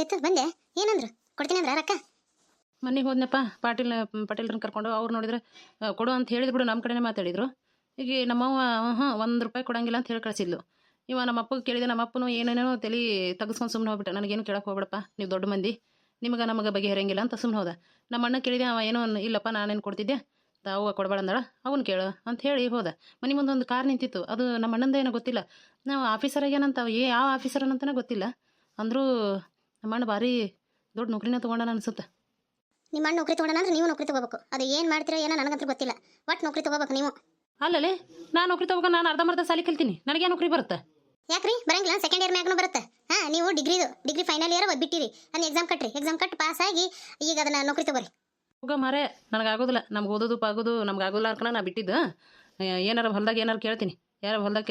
ಚೇತು ಬಂದೆ, ಏನಂದ್ರು? ಕೊಡ್ತೀನಿ ಅಂದ್ರ ಮನೆಗೆ ಹೋದ್ನಪ್ಪ ಪಾಟೀಲ್ ಪಾಟೀಲ್ರನ್ನ ಕರ್ಕೊಂಡು ಅವ್ರು ನೋಡಿದ್ರೆ ಕೊಡು ಅಂತ ಹೇಳಿದ್ರು ಬಿಡು ನಮ್ಮ ಕಡೆನೇ ಮಾತಾಡಿದ್ರು. ಈಗ ನಮ್ಮವ್ವ ಹಾಂ ಒಂದು ರೂಪಾಯಿ ಕೊಡಂಗಿಲ್ಲ ಅಂತ ಹೇಳಿ ಕಳಿಸಿದ್ಲು. ಇವ ನಮ್ಮ ಅಪ್ಪಗೆ ಕೇಳಿದೆ ನಮ್ಮ ಏನೇನೋ ತಲೆ ತೆಗೆಸ್ಕೊಂಡು ಸುಮ್ಮನೆ ಹೋಗ್ಬಿಟ್ಟೆ. ನನಗೇನು ಕೇಳಕ್ಕೆ ಹೋಗ್ಬಿಡಪ್ಪ, ನೀವು ದೊಡ್ಡ ಮಂದಿ. ನಿಮಗೆ ನಮಗೆ ಬಗೆಹರಂಗಿಲ್ಲ ಅಂತ ಸುಮ್ಮನೆ ಹೋದ. ನಮ್ಮ ಅಣ್ಣ ಕೇಳಿದೆ, ಅವ ಏನೋ ಇಲ್ಲಪ್ಪ, ನಾನೇನು ಕೊಡ್ತಿದ್ದೆ? ತಾವು ಕೊಡಬೇಡ ಅಂದಳ ಅವನು ಕೇಳು ಅಂತ ಹೇಳಿ ಹೋದ. ಮನೆ ಮುಂದೆ ಒಂದು ಕಾರ್ ನಿಂತಿತ್ತು. ಅದು ನಮ್ಮ ಅಣ್ಣಂದ ಏನೋ ಗೊತ್ತಿಲ್ಲ. ನಾವು ಆಫೀಸರ್ ಏನಂತ ಯಾವ ಆಫೀಸರ್ ಅಂತಲೇ ಗೊತ್ತಿಲ್ಲ. ಅಂದರೂ ನಮ್ಮ ಅಣ್ಣ ಭಾರಿ ದೊಡ್ಡ ನೌಕರಿನ ತೊಗೊಂಡನ ಅನ್ಸುತ್ತೆ. ನಿಮ್ಮ ಅಣ್ಣ ನೌಕರಿ ಅಂದ್ರೆ ನೀವು ನೌಕರಿ ತಗೋಬೇಕು. ಅದು ಏನು ಮಾಡ್ತೀರೋ ಏನೋ ನನಗಂತೂ ಗೊತ್ತಿಲ್ಲ. ಒಟ್ಟು ನೌಕರಿ ತಗೋಬೇಕು ನೀವು. ಅಲ್ಲಲೇ ನಾನು ನೌಕರಿ ತಗೋಬೇಕು ನಾನು ಅರ್ಧಂಬರ್ಧ ಸಾಲಿ ಕಲ್ತೀನಿ. ನನಗೆ ನೌಕರಿ ಬರುತ್ತೆ? ಯಾಕ್ರಿ? ಬರಂಗಿಲ್ಲ ಸೆಕೆಂಡ್ ಇಯರ್ ಮ್ಯಾಗ್ನು ಬರುತ್ತೆ. ಹಾಂ ನೀವು ಡಿಗ್ರಿದು ಡಿಗ್ರಿ ಫೈನಲ್ ಇಯರ್ ಬಿಟ್ಟಿರಿ. ಅದನ್ನ ಎಕ್ಸಾಮ್ ಕಟ್ಟಿರಿ ಎಕ್ಸಾಮ್ ಕಟ್ ಪಾಸ್ ಆಗಿ ಈಗ ಅದನ್ನ ನೌಕರಿ ತಗೋರಿ. ಹೋಗ ಮಾರೇ ನನಗೆ ಆಗೋದಿಲ್ಲ ನಮ್ಗೆ ಓದೋದು ಪಾಗೋದು ನಮ್ಗೆ ಆಗೋಲ್ಲ ಅನ್ಕೊಂಡು ನಾ ಬಿಟ್ಟಿದ್ದು. ಏನಾರು ಹೊಲ್ದಾಗ ಏನಾರು ಕೇಳ್ತೀನಿ. ಯಾರ ಹೊಲ್ದಾಗ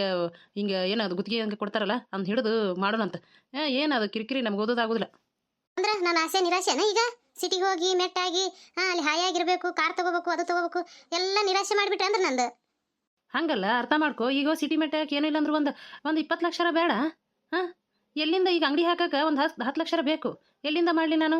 ಹಿಂಗೆ ಏನದು ಗುತ್ತಿಗೆ ಹಂಗೆ ಕೊಡ್ತಾರಲ್ಲ ಅಂತ ಹಿಡಿದು ಮಾಡೋಣಂತ. ಏನದು ಕಿರಿಕಿರಿ ನಮ್ಗೆ ಓದೋದು ಆಗುದಿಲ್ಲ. ಅಂದ್ರೆ ನನ್ನ ಆಸೆ ನಿರಾಶೆನ ಈಗ? ಸಿಟಿಗೆ ಹೋಗಿ ಮೆಟ್ಟಾಗಿ ಹಾ ಅಲ್ಲಿ ಹಾಯಾಗಿರ್ಬೇಕು ಕಾರ್ ತಗೋಬೇಕು ಅದು ತಗೋಬೇಕು ಎಲ್ಲ ನಿರಾಶೆ ಮಾಡಿಬಿಟ್ರೆ ಅಂದ್ರೆ ನಂದು. ಹಂಗಲ್ಲ ಅರ್ಥ ಮಾಡ್ಕೊ. ಈಗ ಸಿಟಿ ಮೆಟ್ಟಾಕ ಏನಿಲ್ಲ ಅಂದ್ರೆ ಒಂದು ಒಂದು ಇಪ್ಪತ್ತು ಲಕ್ಷರ ಬೇಡ. ಹಾಂ ಎಲ್ಲಿಂದ ಈಗ ಅಂಗಡಿ ಹಾಕಕ್ಕೆ ಒಂದು ಹತ್ತು ಹತ್ತು ಲಕ್ಷರ ಬೇಕು. ಎಲ್ಲಿಂದ ಮಾಡಲಿ ನಾನು?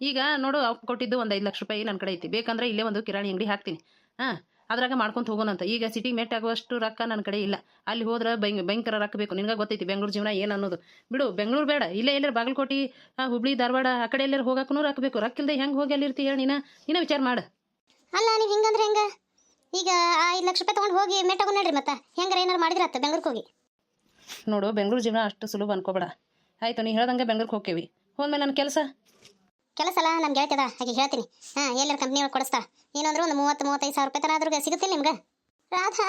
ಈಗ ನೋಡು ಕೊಟ್ಟಿದ್ದು ಒಂದು ಐದು ಲಕ್ಷ ರೂಪಾಯಿ ನನ್ನ ಕಡೆ ಐತಿ. ಬೇಕಂದ್ರೆ ಇಲ್ಲೇ ಒಂದು ಕಿರಾಣಿ ಅಂಗಡಿ ಹಾಕ್ತೀನಿ. ಹಾಂ ಅದ್ರಾಗ ಮಾಡ್ಕೊಂತ ಹೋಗೋಣಂತ. ಈಗ ಸಿಟಿ ಮೆಟ್ ಆಗುವಷ್ಟು ರೊಕ್ಕ ನನ್ನ ಕಡೆ ಇಲ್ಲ. ಅಲ್ಲಿ ಹೋದ್ರೆ ಭಯ ಭಯಂಕರ ರೊಕ್ಕ ಬೇಕು. ನಿನಗೆ ಗೊತ್ತೈತಿ ಬೆಂಗಳೂರು ಜೀವನ ಏನು ಅನ್ನೋದು. ಬಿಡು ಬೆಂಗಳೂರು ಬೇಡ. ಇಲ್ಲೇ ಎಲ್ಲರ ಬಾಗಲಕೋಟೆ ಹುಬ್ಳಿ ಧಾರವಾಡ ಆ ಕಡೆ ಎಲ್ಲರೂ ಹೋಗಕ್ಕೂ ರೊಕ್ಕ ಬೇಕು. ರೊಕ್ಕ ಇಲ್ಲದೆ ಹೆಂಗೆ ಹೋಗಿ ಅಲ್ಲಿರ್ತಿ ಹೇಳಿ ನೀನು? ನೀನು ವಿಚಾರ ಮಾಡು. ಅಲ್ಲ ನೀವು ಹಿಂಗಂದ್ರೆ ಹೆಂಗೆ? ಈಗ ಐದು ಲಕ್ಷ ರೂಪಾಯಿ ತೊಗೊಂಡು ಹೋಗಿ ಮೆಟ್ ಆಗೋಣ ನೋಡ್ರಿ ಮತ್ತೆ. ಹೆಂಗಾರ ಏನಾರು ಮಾಡಿದ್ರತ್ತ ಬೆಂಗ್ಳೂರಿಗೆ ಹೋಗಿ? ನೋಡು ಬೆಂಗಳೂರು ಜೀವನ ಅಷ್ಟು ಸುಲಭ ಅನ್ಕೋಬೇಡ. ಆಯಿತು ನೀ ಹೇಳ್ದಂಗೆ ಬೆಂಗ್ಳೂರಿಗೆ ಹೋಗ್ತೀವಿ ಹೋದ್ಮೇಲೆ ನನ್ನ ಕೆಲಸ? ಕೆಲಸ ಅಲ್ಲ ನಮ್ಗೆ ಹೇಳ್ತದ ಹಾಗೆ ಹೇಳ್ತೀನಿ. ಹಾಂ, ಎಲ್ಲರ ಕಂಪ್ನಿ ಒಳಗೆ ಕೊಡಿಸ್ತಾ. ಏನಂದ್ರು ಒಂದು ಮೂವತ್ತು, ಮೂವತ್ತೈದು ಸಾವಿರ ರೂಪಾಯಿ ತನಾದ್ರೂ ಸಿಗುತ್ತಿಲ್ಲ ನಿಮ್ಗೆ? ರಾಧಾ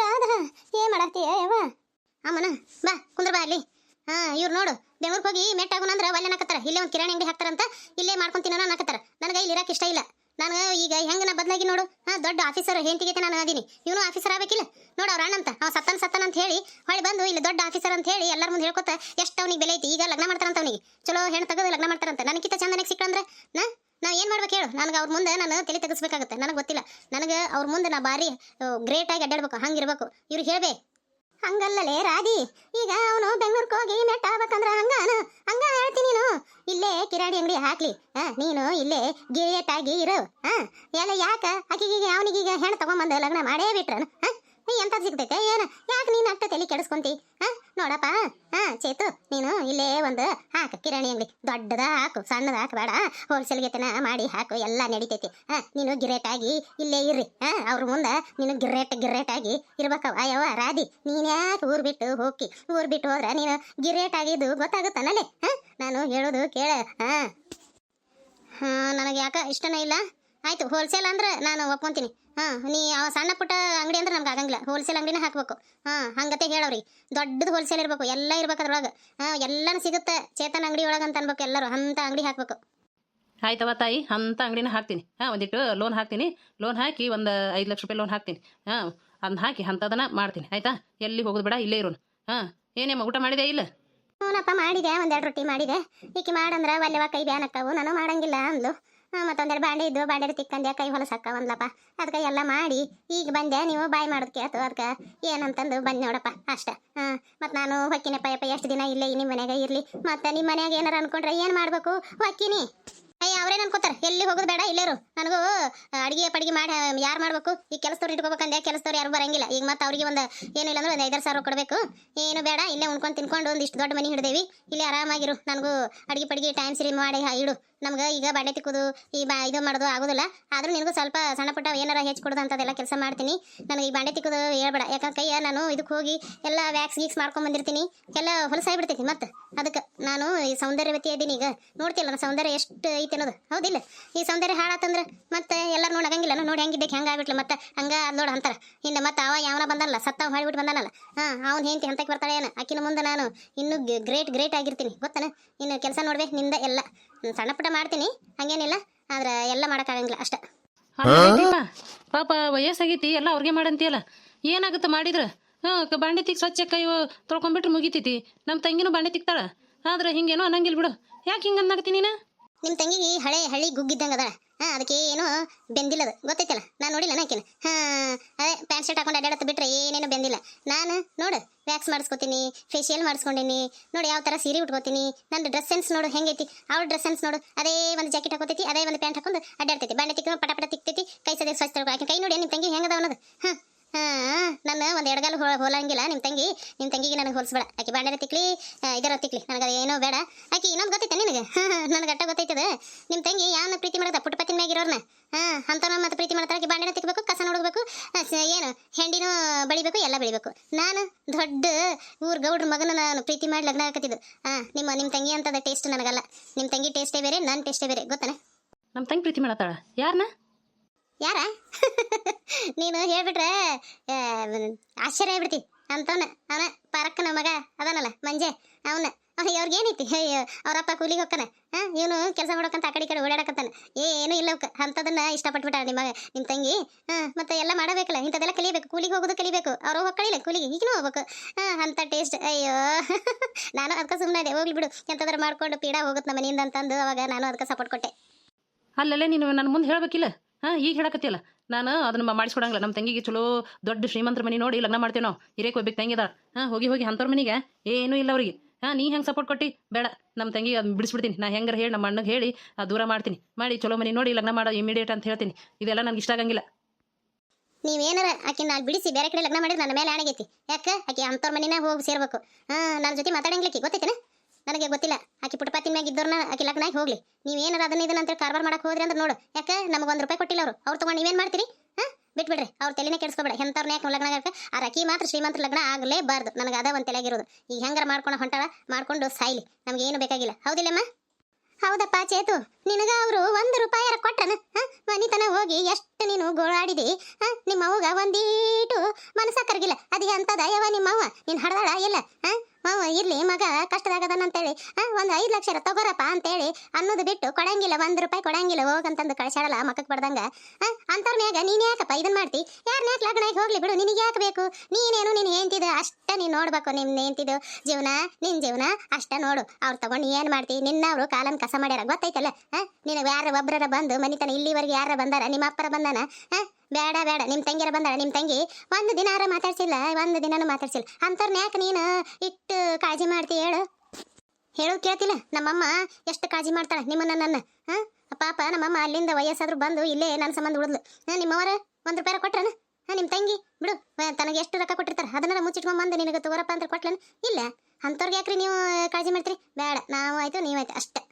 ರಾಧಾ, ಏನ್ ಮಾಡತ್ತೀಯ ಯವ್ವ? ಅಮ್ಮನ, ಬಾ, ಕುಂದ್ರ ಬಾ ಅಲ್ಲಿ. ಹಾ, ಇವ್ರು ನೋಡು, ಬೆಂಗ್ಳೂರಿಗೆ ಹೋಗಿ ಮೆಟ್ಟಾಗುನ ಅಂದ್ರೆ ಒಲ್ಲೆ ನಾಕತ್ತಾರ ಇಲ್ಲೇ ಒಂದು ಕಿರಾಣಿ ಅಂಗಡಿ ಹಾಕ್ತಾರಂತ, ಇಲ್ಲೇ ಮಾಡ್ಕೊಂಡ್ ತಿನ್ನೋಣ ಅನ್ನಕತ್ತಾರ. ನನಗೆ ಇಲ್ಲಿ ಇರಕ್ಕೆ ಇಷ್ಟ ಇಲ್ಲ. ನಾನು ಈಗ ಹೆಂಗ ನಾ ಬದಲಾಗಿ ನೋಡು? ಹಾ, ದೊಡ್ಡ ಆಫೀಸರ್ ಹೆಂಡತಿಗೆ ನಾನು ಅದೀನಿ ಇವನು ಆಫೀಸರ್ ಆಗಬೇಕಿಲ್ಲ. ನೋಡು ಅವ್ರ ಅಣ್ಣಂತ. ಅವ ಸತ್ತನ್ ಸತ್ತನ್ ಅಂತ ಹೇಳಿ ಹೊಳಿ ಬಂದು ಇಲ್ಲಿ ದೊಡ್ಡ ಆಫೀಸರ್ ಅಂತ ಹೇಳಿ ಎಲ್ಲರ ಮುಂದೆ ಹೇಳ್ಕೊತ ಎಷ್ಟು ಅವನಿಗೆ ಬೆಲೆ ಐತಿ? ಈಗ ಲಗ್ನ ಮಾಡ್ತಾರಂತ ಅವನಿಗೆ. ಚಲೋ ಹೆಣ್ಣು ತೆಗೆದು ಲಗ್ನ ಮಾಡ್ತಾರಂತ. ನನಗಿಂತ ಚಂದನಿಗೆ ಸಿಕ್ಕಂದ್ರೆ ನಾ ನಾ ಏನು ಮಾಡ್ಬೇಕು ಹೇಳು? ನನಗೆ ಅವ್ರ ಮುಂದೆ ನಾನು ತಲೆ ತೆಗಿಸ್ಬೇಕಾಗುತ್ತೆ. ನನಗೆ ಗೊತ್ತಿಲ್ಲ. ನನಗೆ ಅವ್ರ ಮುಂದೆ ನಾ ಭಾರಿ ಗ್ರೇಟ್ ಆಗಿ ಅಡ್ಡಾಡ್ಬೇಕು. ಹಂಗಿರ್ಬೇಕು. ಇವ್ರಿಗೆ ಹೇಳ್ಬೇ ಹಂಗಲ್ಲಲೇ ರಾಧಿ. ಈಗ ಅವನು ಬೆಂಗಳೂರಿಗೆ ಹೋಗಿ ಮೆಟ್ ಆಗ್ಬೇಕಂದ್ರ ಹಂಗಾನ ಹಂಗ ಹೇಳ್ತೀನಿ ನೀನು. ಇಲ್ಲೇ ಕಿರಾಣಿ ಅಂಗಡಿ ಹಾಕ್ಲಿ. ಹಾ, ನೀನು ಇಲ್ಲೇ ಗಿರಿಯಟ್ಟಾಗಿ ಇರು. ಹಾ, ಎಲ್ಲ ಯಾಕ? ಆಕಿಗೀಗ, ಅವನಿಗೀಗ ಹೆಣ್ಣು ತಗೊಂಬಂದು ಲಗ್ನ ಮಾಡೇ ಬಿಟ್ರನು. ಹಾ? ಎಂತ ಸಿಗ್ತೈತೆ ಏನ? ಯಾಕೆ ನೀನು ಅಷ್ಟ ತಲೆ ಕೆಡಿಸ್ಕೊಂತಿ? ಹಾ? ನೋಡಪ್ಪ. ಹಾ, ಚೇತು, ನೀನು ಇಲ್ಲೇ ಒಂದು ಹಾಕು, ಕಿರಾಣಿ ಅಂಗಡಿ. ದೊಡ್ಡದ ಹಾಕು, ಸಣ್ಣದ ಹಾಕಬೇಡ ಹೋಲ್ಸೇಲ್ಗೆತನ ಮಾಡಿ ಹಾಕು, ಎಲ್ಲ ನಡಿತೈತಿ. ಹಾ, ನೀನು ಗಿರೇಟ್ ಆಗಿ ಇಲ್ಲೇ ಇರ್ರಿ. ಹಾ, ಅವ್ರ ಮುಂದೆ ನೀನು ಗಿರೇಟ್ ಗಿರೇಟ್ ಆಗಿ ಇರ್ಬೇಕವ ಅಯ್ಯವ ರಾಧಿ, ನೀನ್ ಯಾಕೆ ಊರ್ ಬಿಟ್ಟು ಹೋಗಿ ಊರ್ ಬಿಟ್ಟು ಹೋದ್ರೆ ನೀನು ಗಿರೇಟ್ ಆಗಿದ್ದು ಗೊತ್ತಾಗುತ್ತಾನಲ್ಲೇ? ಹಾ, ನಾನು ಹೇಳೋದು ಕೇಳ. ಹಾ. ಹಾ, ನನಗೆ ಯಾಕ ಇಷ್ಟನೇ ಇಲ್ಲ? ಆಯ್ತು ಹೋಲ್ಸೇಲ್ ಅಂದ್ರೆ ನಾನು ಒಪ್ಕೊಂತೀನಿ. ಹಾ ನೀ ಅವ ಸಣ್ಣ ಪುಟ್ಟ ಅಂಗಡಿ ಅಂದ್ರೆ ನಮ್ಗೆ ಆಗಂಗಿಲ್ಲ. ಹೋಲ್ಸೇಲ್ ಅಂಗಡಿನ ಹಾಕ್ಬೇಕು. ಹಾ ಹಂಗತೆ ಹೇಳೋರಿ ದೊಡ್ಡದು ಹೋಲ್ಸೇಲ್ ಇರಬೇಕು ಎಲ್ಲ ಇರ್ಬೇಕು ಅದ್ರೊಳಗೆ. ಹಾಂ ಎಲ್ಲಾನು ಸಿಗುತ್ತೆ. ಚೇತನ್ ಅಂಗಡಿ ಒಳಗೆ ಅಂತ ಅನ್ಬೇಕು ಎಲ್ಲರೂ. ಅಂತ ಅಂಗಡಿ ಹಾಕ್ಬೇಕು. ಆಯ್ತವ ತಾಯಿ ಅಂಥ ಅಂಗಡಿನ ಹಾಕ್ತೀನಿ. ಹಾಂ ಒಂದಿಟ್ಟು ಲೋನ್ ಹಾಕ್ತೀನಿ. ಲೋನ್ ಹಾಕಿ ಒಂದು ಐದು ಲಕ್ಷ ರೂಪಾಯಿ ಲೋನ್ ಹಾಕ್ತೀನಿ. ಹಾಂ ಅದನ್ನ ಹಾಕಿ ಅಂಥದನ್ನ ಮಾಡ್ತೀನಿ. ಆಯ್ತಾ? ಎಲ್ಲಿ ಹೋಗೋದು ಬೇಡ ಇಲ್ಲೇ ಇರೋನು. ಹಾಂ ಏನೇ ಊಟ ಮಾಡಿದೆ ಇಲ್ಲ? ಹ್ಞೂನಪ್ಪ ಮಾಡಿದೆ. ಒಂದೆರಡು ರೊಟ್ಟಿ ಮಾಡಿದೆ. ಈಕಿ ಮಾಡಂದ್ರ ಒಲ್ಲೆವ ಕೈ ಬ್ಯಾನಕ್ಕವು ನಾನು ಮಾಡಂಗಿಲ್ಲ ಅಂದ್ಲು. ಮತ್ತೊಂದೆರಡು ಬಾಂಡೆ ಇದ್ದು ಬಾಂಡೆ ತಿಕ್ಕಂದೆ, ಕೈ ಹೊಲಸಕ್ಕ ಒಂದ್ಲಪ್ಪ. ಅದಕ್ಕೆ ಎಲ್ಲ ಮಾಡಿ, ಈಗ ಬಂದೆ, ನೀವು ಬಾಯ್ ಮಾಡೋದು ಕೇಳ್ತು ಅದಕ್ಕೆ ಏನಂತಂದು ಬಂದು ನೋಡಪ್ಪ, ಅಷ್ಟ. ಹಾಂ ಮತ್ತು ನಾನು ಹೊಕ್ಕಿನಪ್ಪ ಯಪ್ಪ ಎಷ್ಟು ದಿನ ಇಲ್ಲೇ ನಿಮ್ಮ ಮನೆಯಾಗ ಇರಲಿ. ಮತ್ತು ನಿಮ್ಮ ಮನೆಯಾಗ ಏನಾರ ಅನ್ಕೊಂಡ್ರೆ ಏನು ಮಾಡಬೇಕು? ಹೊಕ್ಕಿನಿ. ಅಯ್ಯ ಅವ್ರೇನ್ ಅನ್ಕೋತಾರ? ಎಲ್ಲಿ ಹೋಗೋದು ಬೇಡ, ಇಲ್ಲೇರು. ನನಗೂ ಅಡಿಗೆ ಪಡಿಗೆ ಮಾಡಿ, ಯಾರು ಮಾಡ್ಬೇಕು? ಈ ಕೆಲಸದವ್ರು ಇಟ್ಕೋಬೇಕಂದೆ, ಕೆಲಸದವ್ರು ಯಾರು ಬರಂಗಿಲ್ಲ. ಈಗ ಮತ್ತೆ ಅವ್ರಿಗೆ ಒಂದು ಏನಿಲ್ಲ ಅಂದ್ರೆ ಒಂದು ಐದಾರು ಸಾವಿರ ಕೊಡಬೇಕು. ಏನು ಬೇಡ, ಇಲ್ಲೇ ಉಣ್ಕೊಂಡು ತಿನ್ಕೊಂಡು ಒಂದಿಷ್ಟು ದೊಡ್ಡ ಮನೆ ಹಿಡ್ದೇವಿ. ಇಲ್ಲಿ ಆರಾಮಾಗಿರು. ನನಗೂ ಅಡಿಗೆ ಪಡಿಗೆ ಟೈಮ್ ಸರಿ ಮಾಡಿ ಇಡು. ನಮ್ಗೆ ಈಗ ಬಾಂಡೆ ತಿಕ್ಕೋದು, ಈ ಬಾ ಇದು ಮಾಡೋದು ಆಗೋದಿಲ್ಲ. ಆದ್ರೂ ನಿನಗೂ ಸ್ವಲ್ಪ ಸಣ್ಣ ಪುಟ್ಟ ಏನಾರ ಹೆಚ್ಚು ಕೊಡೋದು ಕೆಲಸ ಮಾಡ್ತೀನಿ. ನನಗೆ ಈ ಬಾಂಡೆ ತಿಕ್ಕೋದು ಹೇಳ್ಬೇಡ. ಯಾಕಂದ್ರೆ ಕೈಯ ನಾನು ಇದಕ್ಕೆ ಹೋಗಿ ಎಲ್ಲ ವ್ಯಾಕ್ಸ್ ಗೀಕ್ಸ್ ಮಾಡ್ಕೊಂಡ್ ಬಂದಿರ್ತೀನಿ. ಎಲ್ಲ ಹೊಲಸಾಗ್ಬಿಡ್ತೈತಿ ಮತ್ತೆ. ಅದಕ್ಕೆ ನಾನು ಈ ಸೌಂದರ್ಯವತಿ ಇದ್ದೀನಿ ಈಗ. ನೋಡ್ತಿಲ್ಲ ನನ್ನ ಸೌಂದರ್ಯ ಎಷ್ಟು ಐತೆ ಅನ್ನೋದು. ಹೌದಿಲ್ಲ? ಈ ಸೌಂದರ್ಯ ಹಾಳಾತಂದ್ರೆ ಮತ್ತೆ ಎಲ್ಲರೂ ನೋಡಿ ಆಗಂಗಿಲ್ಲ ನೋಡಿ ಹೆಂಗಿದ್ದಕ್ಕೆ ಹೆಂಗೆ ಆಗ್ಬಿಟ್ಲು ಮತ್ತೆ ಹಂಗೆ ನೋಡು ಅಂತಾರೆ. ಹಿಂದೆ ಮತ್ತೆ ಅವ ಯಾವನ ಬಂದಲ್ಲ ಸತ್ತ ಮಾಡಿಬಿಟ್ಟು ಬಂದನಲ್ಲ. ಹಾಂ, ಅವ್ನು ಹೆಂಡತಿ ಹಂತಕ್ಕೆ ಬರ್ತಾಳೆ ಏನು ಆಕಿನ ಮುಂದೆ ನಾನು ಇನ್ನೂ ಗ್ರೇಟ್ ಗ್ರೇಟ್ ಆಗಿರ್ತೀನಿ. ಗೊತ್ತಾನೆ? ಇನ್ನು ಕೆಲಸ ನೋಡ್ಬೇಕು ನಿಂದ ಎಲ್ಲ. ಸಣ್ಣ ಪುಟ್ಟ ಮಾಡ್ತೀನಿ. ಹಂಗೇನಿಲ್ಲ, ಆದ್ರೆ ಎಲ್ಲ ಮಾಡೋಕ್ಕಾಗಂಗಿಲ್ಲ, ಅಷ್ಟೇ. ಪಾಪ ವಯಸ್ಸಾಗೈತಿ, ಎಲ್ಲ ಅವ್ರಿಗೆ ಮಾಡಂತೀಯಲ್ಲ. ಏನಾಗುತ್ತೆ ಮಾಡಿದ್ರ? ಹಾಂ ಬಾಂಡೆ ತಿಕ್ ಸ್ವಚ್ಛ ಕೈ ತೊಳ್ಕೊಂಬಿಟ್ರೆ ಮುಗಿತೈತಿ. ನಮ್ಮ ತಂಗಿನೂ ಬಾಂಡೆ ತಿಕ್ತಾಳ. ಆದ್ರೆ ಹಿಂಗೇನೋ ಅನ್ನಂಗಿಲ್ಲ ಬಿಡು. ಯಾಕೆ ಹಿಂಗೆ ಅನ್ನಾಗತ್ತಿ ನೀನು? ನಿಮ್ಮ ತಂಗಿಗೆ ಹಳೆ ಹಳ್ಳಿ ಗುಗ್ಗಿದ್ದಂಗೆ ಅದ ಹಾಂ, ಅದಕ್ಕೆ ಏನೋ ಬೆಂದಿಲ್ಲ ಅದು ಗೊತ್ತೈತಲ್ಲ? ನಾನು ನೋಡಿಲ್ಲ ನಾಕಿನ ಹಾ, ಅದೇ ಪ್ಯಾಂಟ್ ಶರ್ಟ್ ಹಾಕೊಂಡು ಅಡ್ಡಾಡತ್ತ ಬಿಟ್ರೆ ಏನೇನು ಬೆಂದಿಲ್ಲ. ನಾನು ನೋಡು ವ್ಯಾಕ್ಸ್ ಮಾಡಿಸ್ಕೊತೀನಿ ಫೇಶಿಯಲ್ ಮಾಡಿಸ್ಕೊಂಡಿನಿ. ನೋಡಿ ಯಾವ ಥರ ಸೀರೆ ಉಟ್ಕೋತೀನಿ. ನನ್ನ ಡ್ರೆಸ್ ಸೆನ್ಸ್ ನೋಡು, ಹೆಂಗೈತಿ? ಅವ್ಳ ಡ್ರೆಸ್ ಸೆನ್ಸ್ ನೋಡು. ಅದೇ ಒಂದು ಜಾಕೆಟ್ ಹಾಕೋತೈತಿ, ಅದೇ ಒಂದು ಪ್ಯಾಂಟ್ ಹಾಕೊಂಡು ಅಡ್ಡಾಡ್ತೈತಿ ಬಂಡೆ ತಿಕ್ಕ ಪಟ ಪಟ ತಿಕ್ತೈತಿ. ಕೈ ಸದ್ಯ ಸ್ವಚ್ಛ ಕೈ ನೋಡಿ ನಿಮ್ಮ ತಂಗಿ ಹೆಂಗದ ಅನ್ನೋದು. ಹಾಂ. ಹಾಂ ನನ್ನ ಒಂದು ಎಡಗಾಲು ಹೋಲಂಗಿಲ್ಲ. ನಿಮ್ಮ ತಂಗಿ ನಿಮ್ಮ ತಂಗಿಗೆ ನನಗೆ ಹೋಲಿಸ್ಬೇಡ. ಆಕೆ ಬಾಂಡೆ ತಿಕ್ಲಿ ಇದರ ತಿಕ್ಲಿ. ನನಗೆ ಏನೋ ಬೇಡ. ಆಕೆ ಇನ್ನೊಂದು ಗೊತ್ತೈತೆ ನಿನಗೆ? ನನಗೆ ಅಟ್ಟ ಗೊತ್ತೈತದ. ನಿಮ್ಮ ತಂಗಿ ಯಾವನ್ನ ಪ್ರೀತಿ ಮಾಡ್ದ? ಪುಟ್ಟಪತಿನ ಮ್ಯಾಗಿರೋರ್ನ ಹಾಂ ಅಂಥವ್ನ ಮತ್ತೆ ಪ್ರೀತಿ ಮಾಡ್ತಾರೆ? ಆಕೆ ಬಾಂಡೆನ ತಿಕ್ಬೇಕು ಕಸ ನೋಡಬೇಕು ಏನು ಹೆಂಡಿನೂ ಬಳಿಬೇಕು ಎಲ್ಲ ಬೆಳಿಬೇಕು. ನಾನು ದೊಡ್ಡ ಊರು ಗೌಡ್ರ ಮಗನ ನಾನು ಪ್ರೀತಿ ಮಾಡಿ ಲಗ್ನ ಹಾಕತ್ತಿದ್ದು ಹಾಂ ನಿಮ್ಮ ನಿಮ್ಮ ತಂಗಿ ಅಂತದ ಟೇಸ್ಟ್ ನನಗಲ್ಲ. ನಿಮ್ಮ ತಂಗಿ ಟೇಸ್ಟೇ ಬೇರೆ ನನ್ನ ಟೇಸ್ಟೇ ಬೇರೆ. ಗೊತ್ತಾನೆ? ನಮ್ಮ ತಂಗಿ ಪ್ರೀತಿ ಮಾಡತ್ತಾಳ. ಯಾರನ್ನ ಯಾರ? ನೀನು ಹೇಳ್ಬಿಟ್ರೆ ಆಶ್ಚರ್ಯ ಆಗ್ಬಿಡ್ತಿ. ಅಂತವನ, ಅವನ, ಪಾರಕ್ಕನ ಮಗ ಅದನಲ್ಲ, ಮಂಜೆ, ಅವನ. ಅವ್ರಿಗೆ ಏನೈತಿ ಅಯ್ಯೋ ಅವರಪ್ಪ ಕೂಲಿಗೆ ಹೋಗ್ತಾನೆ. ಇವನು ಕೆಲಸ ಮಾಡೋಕಂತ ಆ ಕಡೆ ಕಡೆ ಓಡಾಡಕತ್ತಾನ. ಏನೂ ಇಲ್ಲ ಅವಕ್ಕೆ. ಅಂಥದನ್ನ ಇಷ್ಟಪಟ್ಬಿಟ್ಟ ನಿಮ್ಮ ನಿಮ್ಮ ತಂಗಿ. ಹಾ, ಮತ್ತೆ ಎಲ್ಲ ಮಾಡಬೇಕಲ್ಲ, ಇಂಥದ್ದೆಲ್ಲ ಕಲಿಬೇಕು. ಕೂಲಿಗೆ ಹೋಗೋದು ಕಲಿಬೇಕು. ಅವ್ರು ಹೋಗ್ಕಳಿಲ್ಲ ಕೂಲಿಗೆ, ಈಗಿನೂ ಹೋಗ್ಬೇಕು. ಹಾ, ಅಂಥ ಟೇಸ್ಟ್ ಅಯ್ಯೋ, ನಾನು ಅದಕ್ಕೆ ಸುಮ್ಮನೆ ಹೋಗ್ಲಿ ಬಿಡು. ಎಂಥದಾರು ಮಾಡ್ಕೊಂಡು ಪೀಡ ಹೋಗುತ್ತೆ ನಮ್ಮ ಮನೆಯಿಂದ ಅಂತಂದು ಅವಾಗ ನಾನು ಅದಕ್ಕೆ ಸಪೋರ್ಟ್ ಕೊಟ್ಟೆ. ಅಲ್ಲಲ್ಲೇ ನೀನು ನನ್ನ ಮುಂದೆ ಹೇಳ್ಬೇಕಿಲ್ಲ? ಹಾಂ, ಈಗ ಹೇಳಕತ್ತಿಯಲ್ಲ. ನಾನು ಅದನ್ನ ಮಾಡಿಸ್ಕೊಡಂಗಿಲ್ಲ. ನಮ್ಮ ತಂಗಿಗೆ ಚಲೋ ದೊಡ್ಡ ಶ್ರೀಮಂತರ ಮನೆ ನೋಡಿ ಲಗ್ನ ಮಾಡ್ತೇವೆ ನಾವು. ಹಿರೇಕ್ ಹೋಗ್ಬೇಕು ತಂಗಿದಾಳ ಹಾಂ, ಹೋಗಿ ಹೋಗಿ ಅಂಥವ್ರ ಮನೆಗೆ ಏನೂ ಇಲ್ಲ ಅವ್ರಿಗೆ. ಹಾಂ, ನೀ ಹೆಂಗೆ ಸಪೋರ್ಟ್ ಕೊಟ್ಟು? ಬೇಡ. ನಮ್ಮ ತಂಗಿ ಅದನ್ನ ಬಿಡಿಸ್ಬಿಡ್ತೀನಿ. ನಾ ಹೆಂಗಾರ ಹೇಳಿ, ನಮ್ಮ ಅಣ್ಣಗೆ ಹೇಳಿ ದೂರ ಮಾಡ್ತೀನಿ. ಮಾಡಿ ಚಲೋ ಮನೆ ನೋಡಿ ಲಗ್ನ ಮಾಡೋ ಇಮಿಡಿಯೇಟ್ ಅಂತ ಹೇಳ್ತೀನಿ. ಇದೆಲ್ಲ ನನಗೆ ಇಷ್ಟ ಆಗಂಗಿಲ್ಲ. ನೀವೇನಾರ ಆಕೆ ನಾನು ಬಿಡಿಸಿ ಬೇರೆ ಕಡೆ ಲಗ್ನ ಮಾಡಿದ್ರೆ ನನ್ನ ಮೇಲೆ ಆಣಗೈತಿ. ಯಾಕೆ? ಆಕೆ ಅಂಥವ್ರ ಮನೆನ ಹೋಗಿ ಸೇರ್ಬೇಕು. ಹಾಂ ನನ್ನ ಜೊತೆ ಮಾತಾಡಂಗಿಲ್ಲಕಿ ಗೊತ್ತೈತೇನ? ನನಗೆ ಗೊತ್ತಿಲ್ಲ. ಆಕಿ ಪುಟ್ಪಾತಿನ ಮ್ಯಾಗ ಇದ್ದವ್ರನ್ನ ಆಕೆ ಲಗ್ನ ಆಗಿ ಹೋಗ್ಲಿ. ನೀವೇನಾರ ಅದನ್ನ ಇದನ್ನ ಅಂತ ಕಾರ್ಬಾರ್ ಮಾಡಕ್ಕೆ ಹೋದ್ರಿ ಅಂದ್ರೆ ನೋಡು. ಯಾಕೆ? ನಮಗೆ ಒಂದು ರೂಪಾಯಿ ಕೊಟ್ಟಿಲ್ಲ ಅವರು. ಅವ್ರು ತೊಗೊಂಡು ನೀವೇನು ಮಾಡ್ತೀರಿ? ಹಾಂ? ಬಿಟ್ಬಿಡ್ರಿ. ಅವ್ರ ತಲೆನೇ ಕೆಡಿಸ್ಕೊಬೇಡ. ಎಂಥವ್ರನ್ನ ಯಾಕೆ ಲಗ್ನ ಆಗಕ್ಕೆ? ಆ ರಕಿ ಮಾತ್ರ ಶ್ರೀಮಂತ ಲಗ್ನ ಆಗಲೇಬಾರ್ದು. ನನಗೆ ಅದ ಒಂದು ತಲೆಯಾಗಿರೋದು ಈಗ ಹೆಂಗಾರ ಮಾಡ್ಕೊಂಡು ಹೊಂಟಾಳ, ಮಾಡ್ಕೊಂಡು ಸಾಯ್ಲಿ. ನಮ್ಗೆ ಏನು ಬೇಕಾಗಿಲ್ಲ. ಹೌದಿಲ್ಲಮ್ಮ? ಹೌದಪ್ಪ ಚೇತು. ನಿನಗ ಅವರು ಒಂದು ರೂಪಾಯಿ ಕೊಟ್ಟನ ಮನಿತನ ಹೋಗಿ ಎಷ್ಟು ನೀನು ಗೋಳಾಡಿದಿ? ನಿಮ್ಮ ಅವ್ಗ ಒಂದೀಟು ಮನಸ್ಸಾಕರ್ಗಿಲ್ಲ ಅದು ಅಂತದ ಯಾವ ನಿಮ್ಮ ಅವ್ವ ನೀನು ಹಡದಾಳ? ಇಲ್ಲ. ಹ? ಮಾವ, ಇರ್ಲಿ, ಮಗ ಕಷ್ಟದಾಗದನಂತೇಳಿ ಒಂದು ಐದು ಲಕ್ಷ ತಗೋರಪ್ಪ ಅಂತೇಳಿ. ಅನ್ನೋದು ಬಿಟ್ಟು ಕೊಡಂಗಿಲ್ಲ, ಒಂದು ರೂಪಾಯಿ ಕೊಡಂಗಿಲ್ಲ, ಹೋಗಂತಂದು ಕಳ್ಸಾಡಲ್ಲ ಮಕ್ಕಕ್ಕೆ ಬಡ್ದಂಗ. ಅಂಥವ್ರ ಮ್ಯಾಗ ನೀನು ಯಾಕಪ್ಪ ಇದನ್ನ ಮಾಡ್ತಿ? ಯಾರನ್ನ ಯಾಕೆ ಲಗ್ನ ಆಗಿ ಹೋಗ್ಲಿ ಬಿಡು, ನಿನಗೆ ಯಾಕೆ ಬೇಕು? ನೀನೇನು ನೀನು ಹೆಂತಿದ್ದು ಅಷ್ಟ ನೀನು ನೋಡ್ಬೇಕು ನಿಮ್ಮ ಹೆಂತಿದ್ದು ಜೀವನ ನಿನ್ನ ಜೀವನ ಅಷ್ಟ ನೋಡು. ಅವ್ರು ತಗೊಂಡು ಏನು ಮಾಡ್ತಿ? ನಿನ್ನವರು ಕಾಲನ್ ಕಸ ಮಾಡ್ಯಾರ, ಗೊತ್ತೈತಲ್ಲ? ಹಾ ನೀನು ಯಾರ ಒಬ್ಬರ ಬಂದು ಮನಿತನ ಇಲ್ಲಿವರೆಗೆ ಯಾರ ಬಂದಾರ? ನಿಮ್ಮ ಅಪ್ಪರ ಬಂದಾನ? ಹಾ ಬೇಡ ಬೇಡ. ನಿಮ್ಮ ತಂಗಿರ ಬಂದಾಳ ನಿಮ್ಮ ತಂಗಿ. ಒಂದು ದಿನಾರ ಮಾತಾಡ್ಸಿಲ್ಲ, ಒಂದು ದಿನಾನೂ ಮಾತಾಡ್ಸಿಲ್ಲ. ಅಂಥವ್ರನ್ನ ಯಾಕೆ ನೀನು ಇಟ್ಟು ಕಾಳಜಿ ಮಾಡ್ತಿ ಹೇಳು. ಹೇಳು ಕೇಳ್ತಿಲ್ಲ ನಮ್ಮಮ್ಮ ಎಷ್ಟು ಕಾಳಜಿ ಮಾಡ್ತಾಳೆ, ನಿಮ್ಮನ್ನ ನನ್ನ. ಹಾ? ಪಾಪ, ನಮ್ಮಮ್ಮ ಅಲ್ಲಿಂದ ವಯಸ್ಸಾದ್ರು ಬಂದು ಇಲ್ಲೇ ನನ್ನ ಸಂಬಂಧ ಉಳಿದ್ಲು. ಹಾಂ, ನಿಮ್ಮವರ ಒಂದು ರೂಪಾಯಿ ಕೊಟ್ರನ? ಹಾ ನಿಮ್ಮ ತಂಗಿ? ಬಿಡು. ತನಗೆ ಎಷ್ಟು ರೊಕ್ಕ ಕೊಟ್ಟಿರ್ತಾರೆ, ಅದನ್ನೆಲ್ಲ ಮುಚ್ಚಿಟ್ಕೊಂಡ್ ಬಂದು ನಿನಗೆ ತಗೋರಪ್ಪ ಅಂತ ಕೊಟ್ಲನ? ಇಲ್ಲ. ಅಂಥವ್ರಿಗೆ ಯಾಕ್ರಿ ನೀವು ಕಾಳಜಿ ಮಾಡ್ತೀರಿ? ಬೇಡ, ನಾವು ಆಯ್ತು ನೀವಾಯ್ತು ಅಷ್ಟೇ.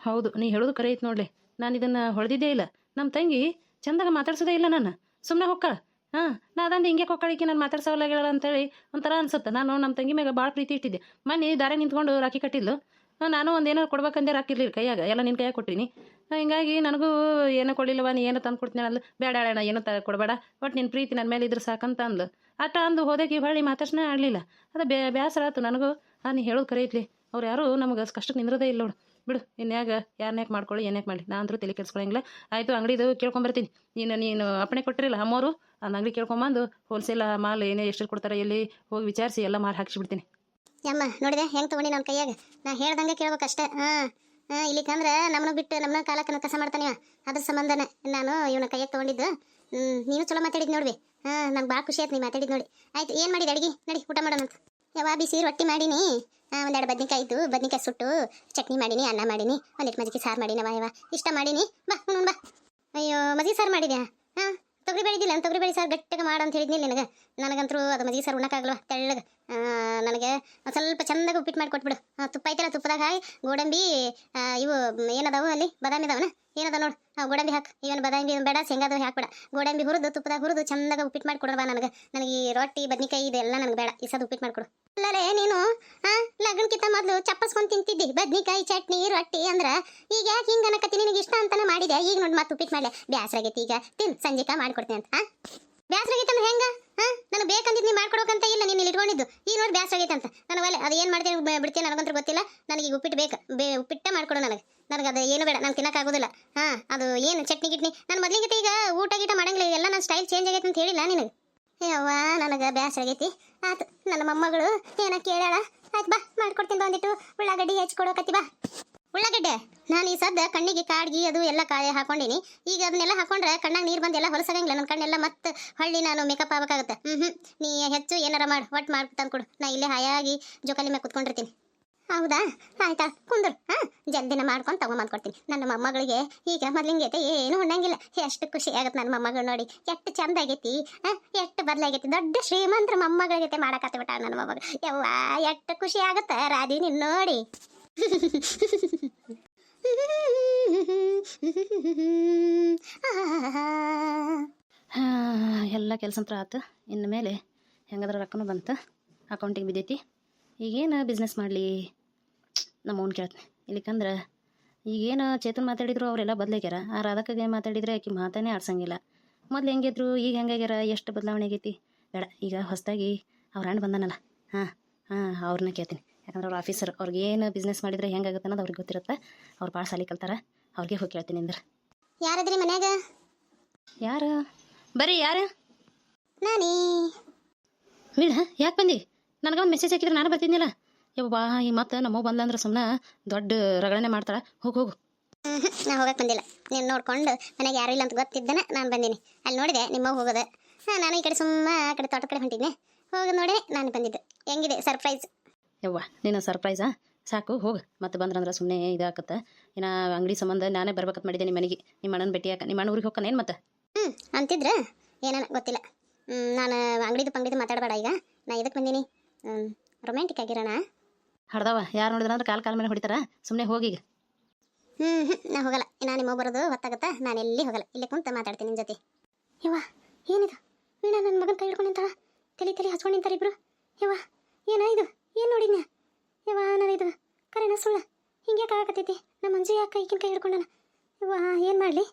ಹೌದು, ನೀ ಹೇಳೋದು ಕರೆ ಐತೆ ನೋಡ್ಲಿ. ನಾನು ಇದನ್ನು ಹೊಡೆದಿದ್ದೇ ಇಲ್ಲ. ನಮ್ಮ ತಂಗಿ ಚಂದಾಗ ಮಾತಾಡ್ಸೋದೇ ಇಲ್ಲ ನಾನು. ಸುಮ್ಮನೆ ಹೊಕ್ಕಳ. ಹಾಂ, ನಾ ಅದಂದು ಹಿಂಗೆ ಕೊಕ್ಕಳಿಕೆ ನಾನು ಮಾತಾಡ್ಸೋಲಾಗಿಲ್ಲ ಅಂತೇಳಿ ಒಂಥರ ಅನ್ಸುತ್ತೆ. ನಾನು ನಮ್ಮ ತಂಗಿ ಮ್ಯಾಗ ಭಾಳ ಪ್ರೀತಿ ಇಟ್ಟಿದ್ದೆ. ಮನೆ ದಾರೆ ನಿಂತ್ಕೊಂಡು ರಾಖಿ ಕಟ್ಟಿದ್ಲು. ನಾನು ಒಂದು ಏನಾರು ಕೊಡ್ಬೇಕಂದೆ ರಾಕಿರ್ಲಿಲ್ಲ ಕೈಯಾಗ. ಎಲ್ಲ ನಿನ್ನ ಕೈಯಾಗ ಕೊಟ್ಟಿನಿ. ಹಿಂಗಾಗಿ ನನಗೂ ಏನೋ ಕೊಡಲಿಲ್ಲವ ನೀ ಏನೋ ತಂದು ಕೊಡ್ತೀನಿ ಅಂದ್ಲು. ಬೇಡ ಅಣ್ಣ ಏನೋ ತ, ಕೊಡಬೇಡ. ಬಟ್ ನಿನ್ನ ಪ್ರೀತಿ ನನ್ನ ಮೇಲೆ ಇದ್ರೆ ಸಾಕಂತ ಅಂದ್ಲು. ಅಟ್ಟ ಅಂದು ಹೋದಕ್ಕೆ ಹೊಳ್ಳಿ ಮಾತಾಡ್ಸನೇ ಆಡಲಿಲ್ಲ ಅದು ಬೇಸರ ಆಯ್ತು ನನಗೂ. ಆ, ನೀ ಹೇಳೋದು ಕರೀತ್ಲಿ ಅವ್ರು ಯಾರು ನಮಗೆ ಕಷ್ಟಕ್ಕೆ ನಿಂದ್ರದೇ ಇಲ್ಲ ನೋಡು. ಬಿಡು, ಇನ್ಯಾಗ ಯಾರನ್ನ ಯಾಕೆ ಮಾಡ್ಕೊಳ್ಳಿ ಏನ್ಯಾಕೆ ಮಾಡಿ ನಾ ಅಂದ್ರೂ ತಲೆ ಕೆಡ್ಸ್ಕೊಳಂಗಿಲ್ಲ. ಆಯಿತು ಅಂಗಡಿದು ಕೇಳ್ಕೊಂಬರ್ತೀನಿ ನೀನು ನೀನು ಅಪ್ಪಣೆ ಕೊಟ್ಟಿರಲ್ಲ ಅಮ್ಮೋರು ಆ ಅಂಗಡಿ ಕೇಳ್ಕೊಂಬಂದು ಹೋಲ್ಸೇಲ್ ಮಾಲ್ ಏನೇ ಎಷ್ಟು ಕೊಡ್ತಾರೆ ಎಲ್ಲಿ ಹೋಗಿ ವಿಚಾರಿಸಿ ಎಲ್ಲ ಮಾಲು ಹಾಕಿಸ್ಬಿಡ್ತೀನಿ. ಯಮ್ಮ, ನೋಡಿದೆ, ಹೆಂಗೆ ತೊಗೊಂಡಿ ನನ್ನ ಕೈಯಾಗ? ನಾ ಹೇಳ್ದಂಗೆ ಕೇಳ್ಬೇಕಷ್ಟೇ. ಹಾಂ ಹಾಂ ಇಲ್ಲಿಕಂದ್ರೆ ನಮ್ಮನ್ನು ಬಿಟ್ಟು ನಮ್ಮ ಕಾಲಕ್ಕನ ಕಸ ಮಾಡ್ತಾನೆ. ಅದ್ರ ಸಂಬಂಧನೇ ನಾನು ಇವನ ಕೈಯಾಗ ತೊಗೊಂಡಿದ್ದು. ನೀನು ಚಲೋ ಮಾತಾಡಿದ್ ನೋಡ್ವಿ ಹಾಂ, ನಂಗೆ ಭಾಳ ಖುಷಿ ಆಯ್ತು ನೀ ಮಾತಾಡಿದ್ ನೋಡಿ. ಆಯ್ತು, ಏನು ಮಾಡಿದ ಅಡಿಗೆ? ನಡಿ, ಊಟ ಮಾಡೋಣ ಯಾವ ಬಿಸಿ ರೊಟ್ಟಿ ಮಾಡೀನಿ. ಒಂದೆರಡು ಬದ್ನಿಕಾಯಿ ಇದ್ದು, ಬದ್ನಿಕಾಯಿ ಸುಟ್ಟು, ಚಟ್ನಿ ಮಾಡೀನಿ, ಅನ್ನ ಮಾಡೀನಿ ಒಂದಿಟ್ಟು ಮಜ್ಜಿಗೆ ಸಾರು ಮಾಡಿನ ಯಾವ ಇಷ್ಟ ಮಾಡೀನಿ. ಬಾ ಹ್ಞೂ ಬಾ. ಅಯ್ಯೋ, ಮಜ್ಜಿಗೆ ಸಾರು ಮಾಡಿದ್ಯಾ? ಹಾಂ, ತೊಗರಿ ಬೆಳೆದಿಲ್ಲ ತೊಗರಿ ಬೆಳೆ ಸಾರು ಗಟ್ಟಿಗೆ ಮಾಡು ಅಂತ ಹೇಳಿದ್ನಿ ನಿನಗೆ. ನನಗಂತೂ ಅದು ಮಜ್ಜಿಗೆ ಸಾರು ಉಣ್ಣಕ್ಕಾಗಲ್ವ ತೆಳ್ಳಗೆ. ನನಗೆ ಸ್ವಲ್ಪ ಚಂದಾಗ ಉಪ್ಪಿಟ್ಟು ಮಾಡಿ ಕೊಟ್ಬಿಡು ತುಪ್ಪ ಐತಲ್ಲ, ತುಪ್ಪದಾಗ ಹಾಯ್. ಗೋಡಂಬಿ ಇವು ಏನದಾವು ಅಲ್ಲಿ? ಬಾದಾಮಿ ಅದಾವನ? ಏನದ ನೋಡು? ಗೋಡಂಬಿ ಹಾಕಿ. ಇವನು ಬದಾಮಿ ಬೇಡ, ಶೇಂಗಾದ ಹಾಕ್ಬೇಡ. ಗೋಡಂಬಿ ಹುರಿದು, ತುಪ್ಪದಾಗ ಹುರಿದು, ಚಂದಾಗ ಉಪ್ಪಿಟ್ಟು ಮಾಡಿ ನನಗೆ. ನನಗೆ ಈ ರೊಟ್ಟಿ, ಬದ್ನಿಕಾಯಿ ಇದೆಲ್ಲ ನನಗೆ ಬೇಡ. ಇಸದ ಉಪ್ಪಿಟ್ಟು ಮಾಡಿಕೊಡು. ಅಲ್ಲಲೇ ನೀನು, ಆ, ಲಗ್ನಕ್ಕಿಂತ ಮೊದಲು ಚಪ್ಪಸ್ಕೊಂಡು ತಿಂತಿದ್ದಿ. ಬದ್ನಿಕಾಯಿ ಚಟ್ನಿ, ರೊಟ್ಟಿ ಅಂದ್ರ ಈಗ ಯಾಕೆ ಹಿಂಗ ಅನ್ನಕತ್ತಿ ನಿನಗೆ ಇಷ್ಟ ಅಂತಾನೆ ಮಾಡಿದೆ ಈಗ ನೋಡಿ ಮತ್ತೆ ಉಪ್ಪಿಟ್ಟು ಮಾಡ್ಲೆ. ಬ್ಯಾಸ್ರಾಗೈತಿ ಈಗ. ತಿನ್, ಸಂಜಿಕಾ ಮಾಡ್ಕೊಡ್ತೀನಿ ಅಂತ. ಆ? ಬ್ಯಾಸ್ರಾಗೈತೆ ಅಂದ್ರೆ ಹೆಂಗ? ಹಾ ನನಗೆ ಬೇಕಂದಿದ್ದು ನೀ ಮಾಡ್ಕೊಡೋಕಂತ ಇಲ್ಲ, ನೀನು ಇಲ್ಲಿ ಇಟ್ಕೊಂಡಿದ್ದು. ಈಗ ನೋಡಿ ಬ್ಯಾಸ್ರಾಗೈತೆ ಅಂತ ನನಗೆ ಒಲೆ, ಅದು ಏನು ಮಾಡ್ತೀನಿ ಬಿಡ್ತೀನಿ ನನಗಂತೂ ಗೊತ್ತಿಲ್ಲ. ನನಗೆ ಈಗ ಉಪ್ಪಿಟ್ಟು ಬೇಕು, ಬೇ, ಉಪ್ಪಿಟ್ಟೆ ಮಾಡ್ಕೊಡು ನನಗೆ. ನನಗೆ ಅದು ಏನು ಬೇಡ ನಾನು ತಿನ್ನಕ್ಕಾಗೋದಿಲ್ಲ. ಹಾಂ ಅದು ಏನು ಚಟ್ನಿ, ಗಿಟ್ನಿ. ನಾನು ಮೊದಲಿಗಿಂತ ಈಗ ಊಟ ಗೀಟ ಮಾಡಂಗಿಲ್ಲ ಎಲ್ಲ ನನ್ನ ಸ್ಟೈಲ್ ಚೇಂಜ್ ಆಗೈತೆ ಅಂತ ಹೇಳಿಲ್ಲ ನಿನಗೆ. ಯವ್ವ ನನಗೆ ಬ್ಯಾಸ್ರಾಗೈತಿ ಆತು, ನನ್ನ ಮೊಮ್ಮಗಳು, ಏನ ಕೇಳಾಳ ಆಯ್ತು ಬಾ, ಮಾಡ್ಕೊಡ್ತೀನಿ ಬಂದಿಟ್ಟು ಉಳ್ಳಾಗಡ್ಡಿ ಹೆಚ್ಚಿಕೊಡೋಕತ್ತಿ ಬಾ. ಉಳ್ಳಾಗಡ್ಡೆ? ನಾನು ಈ ಸದ್ದ ಕಣ್ಣಿಗೆ ಕಾಡ್ಗಿ, ಅದು ಎಲ್ಲ ಕಾಯಿ ಹಾಕೊಂಡಿನಿ. ಈಗ ಅದನ್ನೆಲ್ಲ ಹಾಕೊಂಡ್ರೆ ಕಣ್ಣಾಗ ನೀರು ಬಂದು ಎಲ್ಲ ಹೊಲಸಾಗಂಗಿಲ್ಲ ನನ್ನ ಕಣ್ಣೆಲ್ಲ ಮತ್ತೆ ಹೊಳ್ಳಿ ನಾನು ಮೇಕಪ್ ಆಗಬೇಕಾಗತ್ತೆ. ಹ್ಞೂ ಹ್ಞೂ ನೀ ಹೆಚ್ಚು ಏನಾರ ಮಾಡು ಒಟ್ಟು ಮಾಡಿ ತಂದ್ಕೊಡು. ನಾ ಇಲ್ಲೇ ಹಾಯಾಗಿ ಜೋಕಾಲಿ ಮೇಲೆ ಕುತ್ಕೊಂಡಿರ್ತೀನಿ. ಹೌದಾ? ಆಯ್ತಾ, ಕುಂದ್ರು. ಜಲ್ದಿನ ಮಾಡ್ಕೊಂಡು ತಗೊಂಬಂದು ಕೊಡ್ತೀನಿ ನನ್ನ ಮೊಮ್ಮಗಳಿಗೆ ಈಗ ಮೊದಲಿಂಗೈತೆ ಏನು ಉಣ್ಣಂಗಿಲ್ಲ. ಎಷ್ಟು ಖುಷಿ ಆಗುತ್ತೆ ನನ್ನ ಮೊಮ್ಮಗಳು ನೋಡಿ. ಎಷ್ಟು ಚಂದ ಆಗೈತಿ ಎಷ್ಟು ಬದಲಾಗೈತಿ. ದೊಡ್ಡ ಶ್ರೀಮಂತರ ಮೊಮ್ಮಗಳ ಮಾಡಕತ್ತ ಬಿಟ್ಟ ನನ್ನ ಮೊಮ್ಮಗಳು ಯವ್ವ, ಎಷ್ಟು ಖುಷಿ ಆಗುತ್ತೆ ರಾಧಿ ನಿನ್ನ ನೋಡಿ. ಎಲ್ಲ ಕೆಲಸ ಅಂತ ಆತು. ಇನ್ನು ಮೇಲೆ ಹೆಂಗಾದ್ರೆ ರೊಕ್ಕನೂ ಬಂತು. ಅಕೌಂಟಿಗೆ ಬಿದ್ದೈತಿ. ಈಗೇನು ಬಿಸ್ನೆಸ್ ಮಾಡಲಿ? ನಮ್ಮ ಕೇಳ್ತೀನಿ. ಇಲ್ಲಿಕಂದ್ರೆ ಈಗೇನು ಚೇತನ್ ಮಾತಾಡಿದ್ರು ಅವರೆಲ್ಲ ಬದಲಾಗ್ಯಾರ. ಆ ಏನು ಮಾತಾಡಿದ್ರೆ ಆಕೆ ಮಾತಾನೇ ಆಡ್ಸಂಗಿಲ್ಲ. ಮೊದ್ಲು ಹೆಂಗಿದ್ರು ಈಗ ಹೆಂಗಾಗ್ಯಾರ ಎಷ್ಟು ಬದಲಾವಣೆ ಆಗೈತಿ? ಬೇಡ ಈಗ ಹೊಸದಾಗಿ ಅವ್ರ ಅಣ್ಣ ಬಂದನಲ್ಲ. ಹಾಂ ಹಾಂ ಅವ್ರನ್ನ ಕೇಳ್ತೀನಿ. ಯಾಕಂದ್ರೆ ಅವ್ರ ಆಫೀಸರ್ ಅವ್ರಿಗೆ ಏನು ಬಿಸ್ನೆಸ್ ಮಾಡಿದರೆ ಹೆಂಗಾಗುತ್ತೆ ಅನ್ನೋದು ಅವ್ರಿಗೆ ಗೊತ್ತಿರುತ್ತೆ. ಅವ್ರು ಭಾಳ ಸಾಲಿ ಕಲ್ತಾರೆ. ಅವ್ರಿಗೆ ಹೋಗಿ ಕೇಳ್ತೀನಿ ಅಂದ್ರೆ ಯಾರದ್ರಿ ಮನ್ಯಾಗ? ಯಾರು? ಬರ್ರಿ ಯಾರು? ನಾನೇ. ಬೀಳ ಯಾಕೆ ಬಂದಿ? ನನಗೊಂದು ಮೆಸೇಜ್ ಹಾಕಿದ್ರೆ ನಾನು ಬರ್ತಿದ್ನಿಲ್ಲ. ಯವ್ವಾ ಈ ಮತ್ತೆ ನಮ್ಮವ್ ಬಂದ್ಲಂದ್ರೆ ಸುಮ್ಮನೆ ದೊಡ್ಡ ರಗಳನೆ ಮಾಡ್ತಾಳೆ. ಹೋಗು ಹೋಗು. ನಾ ಹೋಗಕ್ಕೆ ಬಂದಿಲ್ಲ. ನೀನು ನೋಡ್ಕೊಂಡು ನನಗೆ ಯಾರು ಇಲ್ಲ ಅಂತ ಗೊತ್ತಿದ್ದನ ನಾನು ಬಂದೀನಿ. ಅಲ್ಲಿ ನೋಡಿದೆ ನಿಮ್ಮ ಹೋಗೋದ. ಹಾಂ ನಾನು ಈ ಕಡೆ ಸುಮ್ಮನೆ ಆ ಕಡೆ ತೋಟ ಕಡೆ ಹೊಂಟಿದ್ನೆ. ಹೋಗಿ ನೋಡಿ ನಾನು ಬಂದಿದ್ದೆ. ಹೆಂಗಿದೆ ಸರ್ಪ್ರೈಸ್ ಯವ್ವ ನೀನು ಸರ್ಪ್ರೈಸಾ ಸಾಕು ಹೋಗು. ಮತ್ತೆ ಬಂದ್ರಂದ್ರೆ ಸುಮ್ಮನೆ ಇದಾಕತ್ತೆ. ಏನ ಅಂಗಡಿ ಸಂಬಂಧ ನಾನೇ ಬರ್ಬೇಕಂತ ಮಾಡಿದ್ದೆ ನಿಮ್ಮ ಮನೆಗೆ. ನಿಮ್ಮ ಅಣ್ಣನ ಭೇಟಿಯಾಕ ನಿಮ್ಮ ಅಣ್ಣ ಊರಿಗೆ ಹೋಗ್ತಾನೇನು ಮತ್ತೆ? ಹ್ಞೂ ಅಂತಿದ್ರ ಏನಾನ ಗೊತ್ತಿಲ್ಲ. ಹ್ಮ್, ನಾನು ಅಂಗಡಿದು ಪಂಗಡಿದು ಮಾತಾಡಬೇಡ ಈಗ. ನಾ ಇದಕ್ಕೆ ಬಂದೀನಿ. ರೊಮ್ಯಾಂಟಿಕ್ ಆಗಿರೋಣ? ಹಡ್ದವ. ಯಾರು ನೋಡಿದ್ರ ಅಂದ್ರೆ ಕಾಲು ಕಾಲ ಮೇಲೆ ಹೊಡಿತಾರ. ಸುಮ್ಮನೆ ಹೋಗಿ ಈಗ. ಹ್ಞೂ ಹ್ಞೂ ನಾ ಹೋಗಲ್ಲ. ನಾನು ನಿಮ್ಮ ಬರೋದು ಹೊತ್ತಾಗತ್ತಾ? ನಾನು ಎಲ್ಲಿ ಹೋಗಲ್ಲ. ಇಲ್ಲಿ ಕುಂತ ಮಾತಾಡ್ತೀನಿ ನಿನ್ ಜೊತೆ. ಯವ್ವ, ಏನಿದು? ವೀಣಾ ನನ್ನ ಮಗನ ಕೈ ಹಿಡ್ಕೊಂಡು ನಿಂತಾಳ. ತಲೆ ತಲೆ ಹಚ್ಕೊಂಡು ನಿಂತಾರ ಇಬ್ರು. ಯವ್ವ, ಏನ ಇದು? ಏನು ನೋಡಿದ್ನ ಯವ್ವ, ನಾನು ಇದು, ಕರೆನ ಸುಳ್ಳ. ಹಿಂಗೆ ಆಗತೈತಿ ನಮ್ಮ ಮಂಜು ಯಾಕೆ ಈಗಿನ ಕೈ ಹಿಡ್ಕೊಂಡನ. ಯವ್ವ, ಏನು ಮಾಡಲಿ?